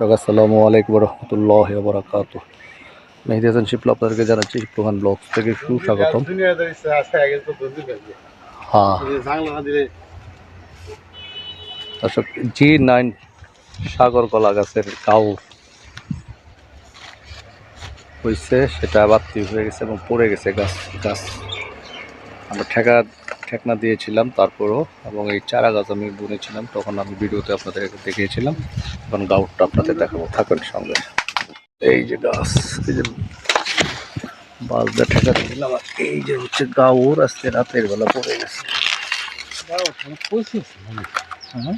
আসসালামু আলাইকুম রহমতুল্লাহ বরাকাত হাসান শিপলা আপনাদেরকে জানাচ্ছি ব্লগ থেকে হ্যাঁ। জি নাইন সাগর কলা গাছের গাও হয়েছে সেটা বাতি হয়ে গেছে এবং পড়ে গেছে গাছ গাছ। আমরা ঠেকা ঠেকনা দিয়েছিলাম তারপরও, এবং এই চারা গাছ আমি বুনেছিলাম, তখন আমি ভিডিওতে আপনাদের দেখিয়েছিলাম এখন গাউটটা আপনাদের দেখাবো। থাকেন সঙ্গে। এই যে গাছ, এই যে বাজদা ঠেকা দিয়েছিলাম, আর এই যে হচ্ছে গাউর আজকে রাতের বেলা পড়ে গেছে। হুম।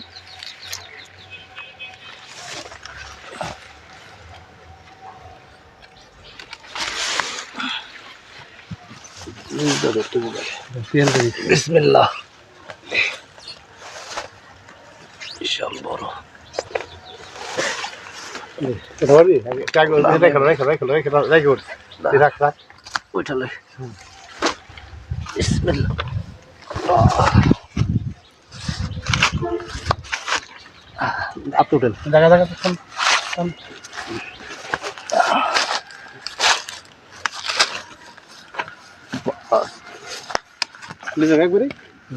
দেখো, দেখো। বিসমিল্লাহ। বিশাল বড় আপনি উঠেন জায়গা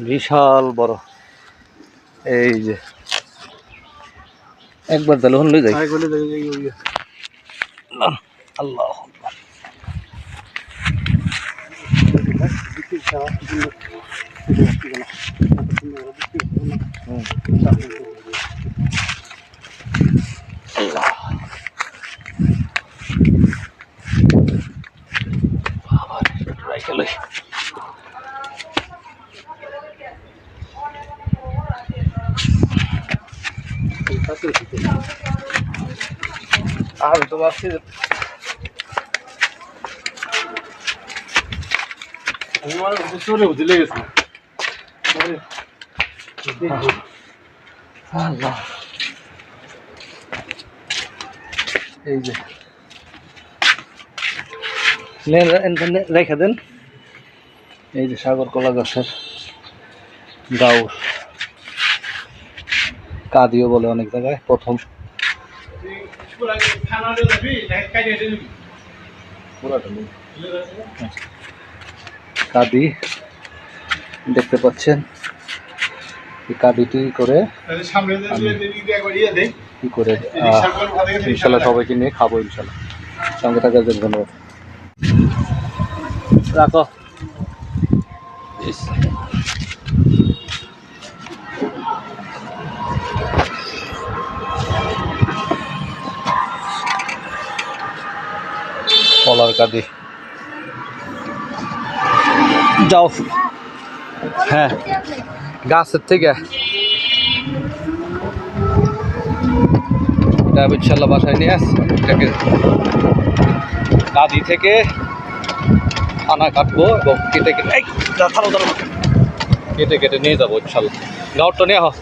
বিশাল বড় এই যে একবার তাহলে হন যাই আল্লাহ রাইখে লই আমি তো ভাবছি যে আমার বুঝতে বুঝলে গেছে আল্লাহ এই যে নেন এখানে রেখে দেন এই যে সাগর কলা গাছের গাউর, কাদিও বলে অনেক জায়গায়, প্রথম। কাদি, দেখতে পাচ্ছেন? এই কাদিটি করে কি করে ইনশাল্লাহ সবাইকে নিয়ে খাব, ইনশাল্লাহ। সঙ্গে থাকার জন্য ধন্যবাদ। রাখো। কলার কাদি যাও হ্যাঁ গাছের থেকে এটা ইনশাল্লাহ বাসায় নিয়ে আস এটাকে গাদি থেকে আনা কাটবো এবং কেটে কেটে। কেটে কেটে নিয়ে যাব ইনশাল্লাহ গাউটটা নিয়ে আহ